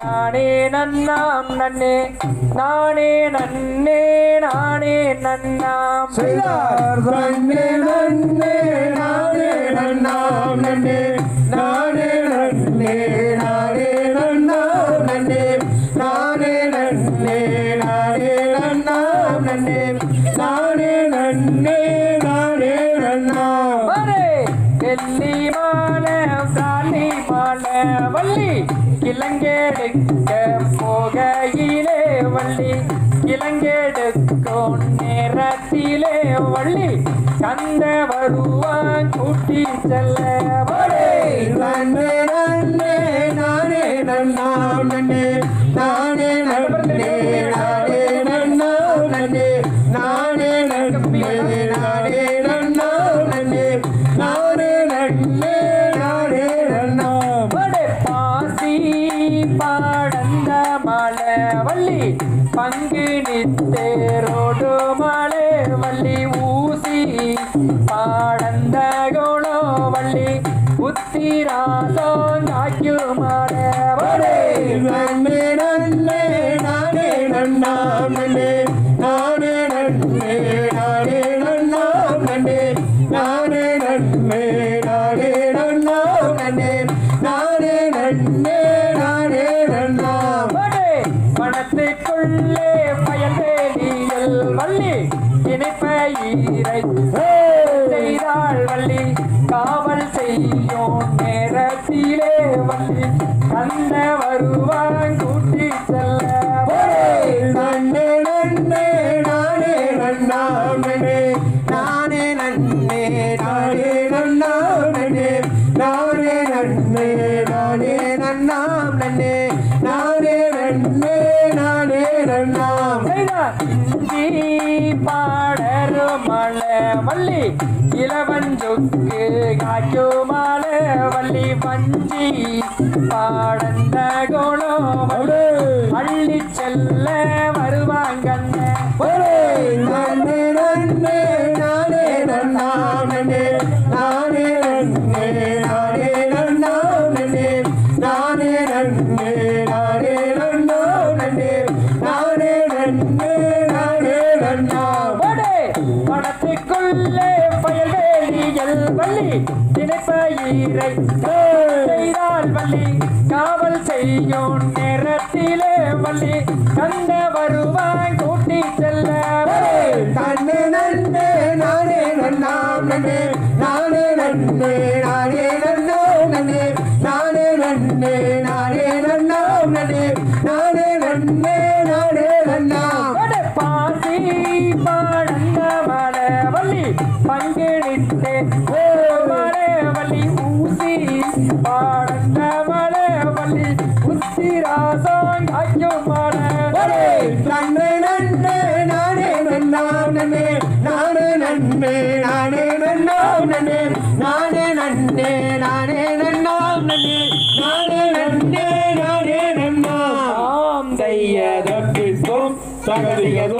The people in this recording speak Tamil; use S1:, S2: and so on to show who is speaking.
S1: நானே நன்னாம் நன்னே நானே நன்னே நானே நன்னாம்.
S2: நன்னே நன்னே நானே நன்னாம் நன்னே நானே நன்னே நானே நன்னாம் நன்னே நானே நன்னே நானே நன்னாம் நன்னே நானே நன்னே நானே நன்னாம்.
S1: வரே வள்ளி இளங்கெடுக்க போகையிலே வள்ளி இளங்கெடுக்கும் நேரத்திலே வள்ளி கந்த வருவான் கூட்டி செல்ல வரே.
S2: நன்னே நானே நன்னா நன்னே.
S1: பாடந்த மலை வள்ளி பங்கு நித்தேரோடு மலை வள்ளி ஊசி பாடந்த கோணோ வள்ளி உத்திராசம் காய்க்கு மலை வடை
S2: நன்னே நன்னே நானே நன்னாம் நன்னே நானே நன்னே நானே நன்னாம் நன்னே நானே நன்னே நானே நன்னாம் நன்னே நானே நன்னே.
S1: இணைப்பயிரை செய்தாள் வள்ளி. காவல் செய்யும் நேரத்திலே வள்ளி. கண்ண வருவான் கூட்டி செல்ல
S2: நன்னே நன்னே நானே நன்னாம் நன்னே நானே நன்னே நானே நன்னாம் நன்னே நானே நன்னே நானே நன்னாம் நன்னே நானே நன்னே நானே நன்னாம்
S1: மலை வள்ளி இளவஞ்சுக்கு காய்க்கு மலை வள்ளி வஞ்சி பாடந்த கோளோ அள்ளி செல்ல வருவாங்கண்ண.
S2: நன்னே நன்னே நானே நன்னாம் நன்னே நானே நன்னே நானே நன்னாம் நன்னே நானே நன்னே நானே நன்னாம் நன்னே நானே நன்னே நானே நன்னாம்
S1: வடை படத்துக்குள்ளே பயல்வேலியல் வள்ளி திணைப்பயிரை செய்தால் வள்ளி காவல் செய்யும் நேரத்திலே வள்ளி கந்த வருவாய் கூட்டி செல்ல
S2: தன்னே நன்னே நானே நன்னாம் நன்னே நானே நன்னே நானே நன்னோ நன்னே நானே நன்னே நானே நன்னாம் நன்னே நானே நன்னே நானே
S1: வள்ளி பங்கெடுத்தே ஓ மலை வள்ளி ஊசி பாடந்த மலை வள்ளி உத்திராசம் காய்க்கும் மலை
S2: நன்னே நன்னே நானே நன்னாம் நன்னே நானே நன்னே நானே நன்னாம் நன்னே நானே நன்னே நானே நன்னாம்